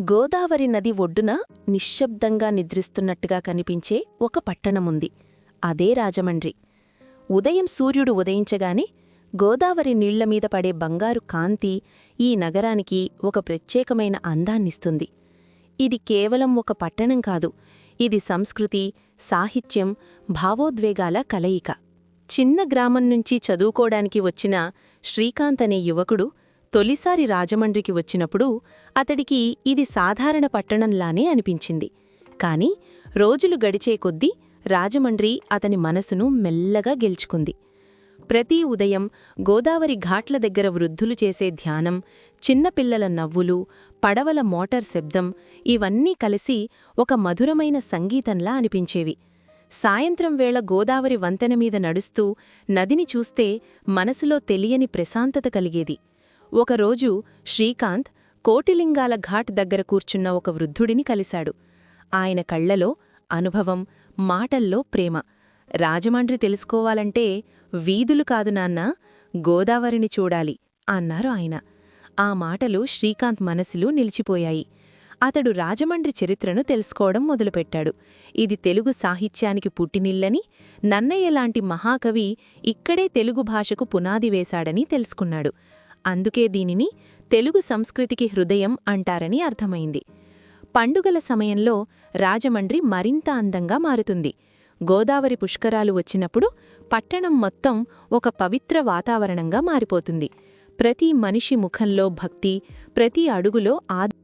గోదావరి నది ఒడ్డున నిశ్శబ్దంగా నిద్రిస్తున్నట్టుగా కనిపించే ఒక పట్టణముంది. అదే రాజమండ్రి. ఉదయం సూర్యుడు ఉదయించగానే గోదావరి నీళ్ళమీద పడే బంగారు కాంతి ఈ నగరానికి ఒక ప్రత్యేకమైన అందాన్నిస్తుంది. ఇది కేవలం ఒక పట్టణం కాదు ఇది సంస్కృతి సాహిత్యం భావోద్వేగాల కలయిక. చిన్న గ్రామం నుంచి చదువుకోడానికి వచ్చిన శ్రీకాంత్ అనే యువకుడు తొలిసారి రాజమండ్రికి వచ్చినప్పుడు అతడికి ఇది సాధారణ పట్టణంలానే అనిపించింది. కాని రోజులు గడిచే కొద్దీ రాజమండ్రి అతని మనసును మెల్లగా గెలుచుకుంది. ప్రతి ఉదయం గోదావరి ఘాట్ల దగ్గర వృద్ధులు చేసే ధ్యానం చిన్నపిల్లల నవ్వులు పడవల మోటార్ శబ్దం ఇవన్నీ కలిసి ఒక మధురమైన సంగీతంలా అనిపించేవి. సాయంత్రం వేళ గోదావరి వంతెన మీద నడుస్తూ నదిని చూస్తే మనసులో తెలియని ప్రశాంతత కలిగేది. ఒకరోజు శ్రీకాంత్ కోటిలింగాల ఘాట్ దగ్గర కూర్చున్న ఒక వృద్ధుడిని కలిశాడు. ఆయన కళ్ళలో అనుభవం మాటల్లో ప్రేమ. రాజమండ్రి తెలుసుకోవాలంటే వీధులు కాదు నాన్నా గోదావరిని చూడాలి అన్నారు ఆయన. ఆ మాటలు శ్రీకాంత్ మనసులో నిలిచిపోయాయి. అతడు రాజమండ్రి చరిత్రను తెలుసుకోవడం మొదలుపెట్టాడు. ఇది తెలుగు సాహిత్యానికి పుట్టినిల్లని నన్నయ్యలాంటి మహాకవి ఇక్కడే తెలుగు భాషకు పునాది వేశాడని తెలుసుకున్నాడు. అందుకే దీనిని తెలుగు సంస్కృతికి హృదయం అంటారని అర్థమైంది. పండుగల సమయంలో రాజమండ్రి మరింత అందంగా మారుతుంది. గోదావరి పుష్కరాలు వచ్చినప్పుడు పట్టణం మొత్తం ఒక పవిత్ర వాతావరణంగా మారిపోతుంది. ప్రతి మనిషి ముఖంలో భక్తి ప్రతి అడుగులో ఆద్